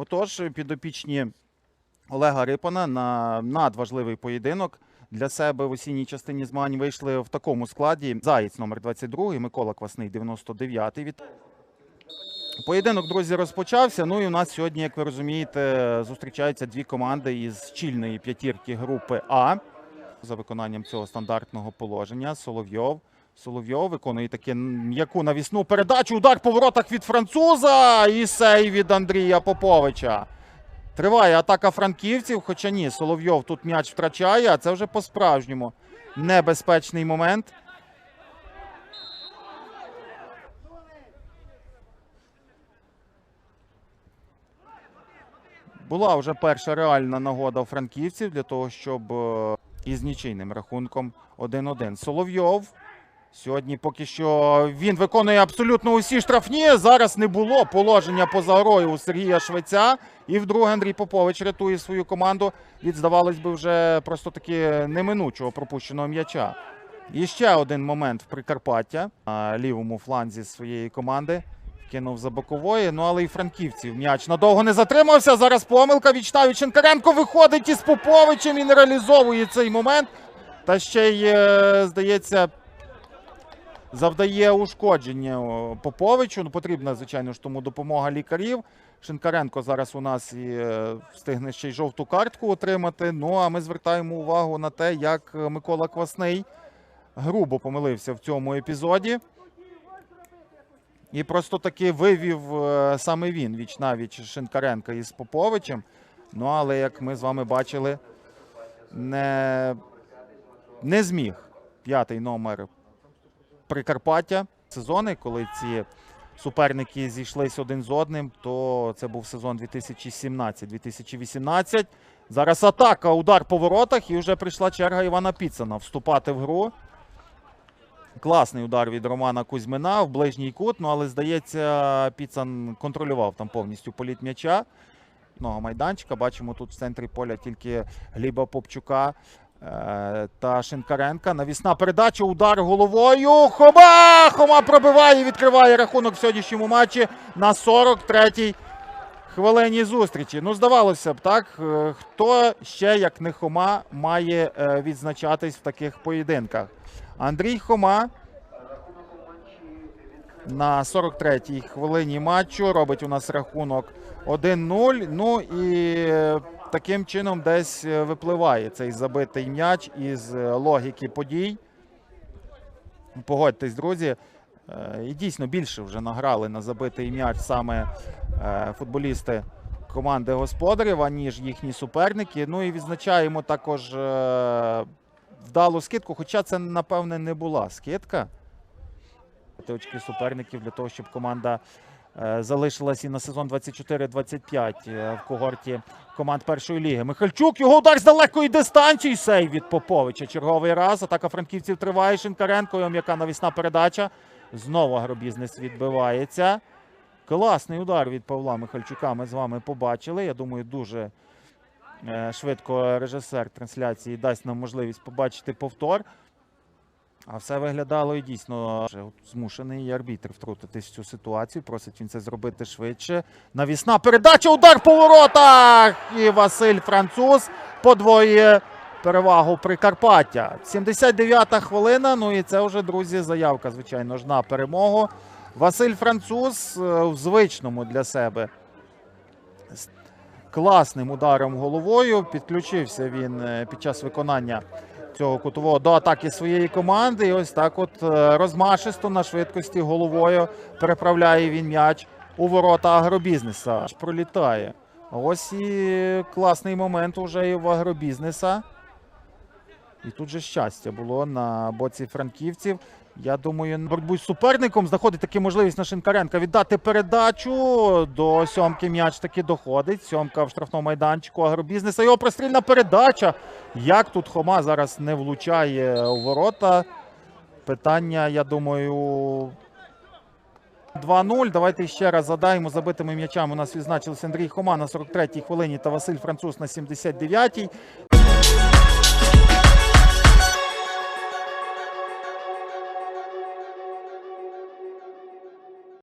Отож, підопічні Олега Рипана на надважливий поєдинок для себе в осінній частині змагань вийшли в такому складі. Заєць номер 22, Микола Квасний 99 від Поєдинок, друзі, розпочався. Ну і у нас сьогодні, як ви розумієте, зустрічаються дві команди із чільної п'ятірки групи А за виконанням цього стандартного положення. Соловйов. Соловйов виконує таку м'яку навісну передачу. Удар по воротах від француза і сей від Андрія Поповича. Триває атака франківців, хоча ні, Соловйов тут м'яч втрачає, а це вже по-справжньому небезпечний момент. Була вже перша реальна нагода у франківців для того, щоб е, із нічийним рахунком 1-1. Соловйов. Сьогодні поки що він виконує абсолютно усі штрафні. Зараз не було положення поза грою у Сергія Швеця. І вдруге Андрій Попович рятує свою команду від, здавалось би, вже просто таки неминучого пропущеного м'яча. І ще один момент в Прикарпаття на лівому фланзі своєї команди. Кинув за бокової, ну але і франківців м'яч надовго не затримався. Зараз помилка від Шинкаренко виходить із Поповичем і не реалізовує цей момент. Та ще й, е, здається, завдає ушкодження Поповичу. Ну, потрібна, звичайно ж, тому допомога лікарів. Шинкаренко зараз у нас і е, встигне ще й жовту картку отримати. Ну а ми звертаємо увагу на те, як Микола Квасний грубо помилився в цьому епізоді. І просто таки вивів е, саме він віч навіч Шинкаренка із Поповичем. Ну, але як ми з вами бачили, не, не зміг п'ятий номер Прикарпаття. Сезони, коли ці суперники зійшлись один з одним, то це був сезон 2017-2018. Зараз атака, удар по воротах, і вже прийшла черга Івана Піцена вступати в гру. Класний удар від Романа Кузьмина в ближній кут. Ну але здається, Піцан контролював там повністю політ м'яча. Майданчика. Бачимо тут в центрі поля тільки Гліба Попчука та Шинкаренка. Навісна передача, удар головою. Хома! Хома пробиває і відкриває рахунок в сьогоднішньому матчі на 43-й хвилині зустрічі. Ну, здавалося б, так. е, Хто ще, як не Хома, має е, відзначатись в таких поєдинках? Андрій Хома на 43-й хвилині матчу робить у нас рахунок 1-0. Ну і е, таким чином десь е, випливає цей забитий м'яч із е, логіки подій. Погодьтесь, друзі. І дійсно більше вже награли на забитий м'яч саме футболісти команди господарів, аніж їхні суперники. Ну і відзначаємо також вдалу скидку, хоча це, напевне, не була скидка. Очки суперників для того, щоб команда е, залишилась і на сезон 24-25 е, в когорті команд першої ліги. Михальчук, його удар з далекої дистанції. Сейв від Поповича. Черговий раз. Атака франківців триває. Шинкаренко, його м'яка навісна передача. Знову агробізнес відбивається. Класний удар від Павла Михальчука. Ми з вами побачили. Я думаю, дуже е, швидко режисер трансляції дасть нам можливість побачити повтор. А все виглядало і дійсно змушений і арбітр втрутитись в цю ситуацію. Просить він це зробити швидше. Навісна передача, удар по воротах! І Василь Француз подвоює перевагу Прикарпаття. 79-та хвилина. Ну і це вже, друзі, заявка, звичайно ж, на перемогу. Василь Француз е, в звичному для себе класним ударом головою. Підключився він е, під час виконання цього кутового до атаки своєї команди. І ось так, от е, розмашисто на швидкості головою переправляє він м'яч у ворота агробізнеса. Аж пролітає. Ось і класний момент уже і в агробізнеса. І тут же щастя було на боці франківців. Я думаю, на боротьбу з суперником знаходить таки можливість на Шинкаренка віддати передачу. До сьомки м'яч таки доходить. Сьомка в штрафному майданчику агробізнеса. Його прострільна передача. Як тут Хома зараз не влучає у ворота? Питання, я думаю. 2-0. Давайте ще раз задаємо забитими м'ячами. У нас відзначилися Андрій Хома на 43-й хвилині та Василь Француз на 79-й.